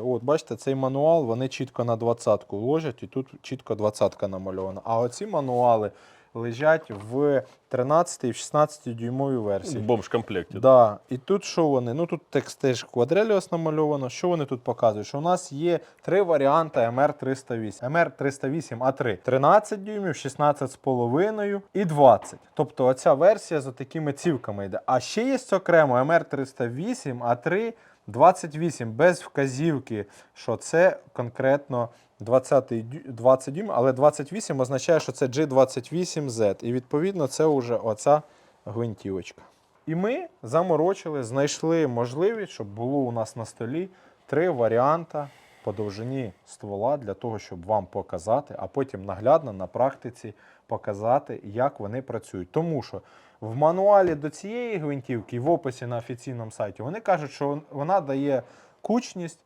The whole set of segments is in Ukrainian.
дивіться, от бачите, цей мануал вони чітко на двадцятку ложать, і тут чітко двадцятка намальована. А оці мануали лежать в 13 і в 16 дюймовій В версії. бомж-комплекті. Да. І тут що вони? Ну тут текст теж квадреліос намальовано. Що вони тут показують? Що у нас є три варіанти MR308. MR308 А3 13 дюймів, 16,5 і 20. Тобто оця версія з такими цівками йде. А ще є окремо MR308 А3 28 без вказівки, що це конкретно 20, 20 дюйм, але 28 означає, що це G28Z. І відповідно це вже оця гвинтівочка. І ми заморочили, знайшли можливість, щоб було у нас на столі три варіанти по довжині ствола для того, щоб вам показати, а потім наглядно на практиці показати, як вони працюють. Тому що в мануалі до цієї гвинтівки, в описі на офіційному сайті, вони кажуть, що вона дає кучність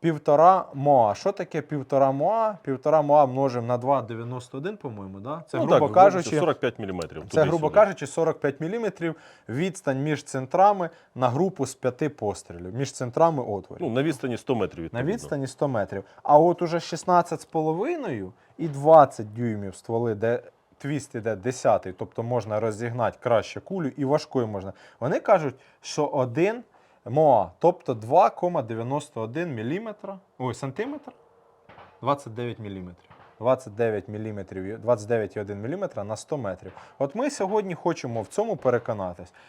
півтора моа. Що таке півтора моа? Півтора моа множимо на 2,91, по-моєму, да? Це, ну, грубо так, кажучи, 45 мм. це, грубо кажучи, 45 мм відстань між центрами на групу з п'яти пострілів, між центрами отворів. Ну, на відстані 100 метрів. на відстані 100 метрів. А от уже 16,5 і 20 дюймів стволи, де твіст іде 10, тобто можна розігнати краще кулю і важкою можна. Вони кажуть, що один МОА, тобто 2,91 мм, ой, сантиметр, 29 мм. 29 мм, 29,1 мм на 100 метрів. От ми сьогодні хочемо в цьому переконатись.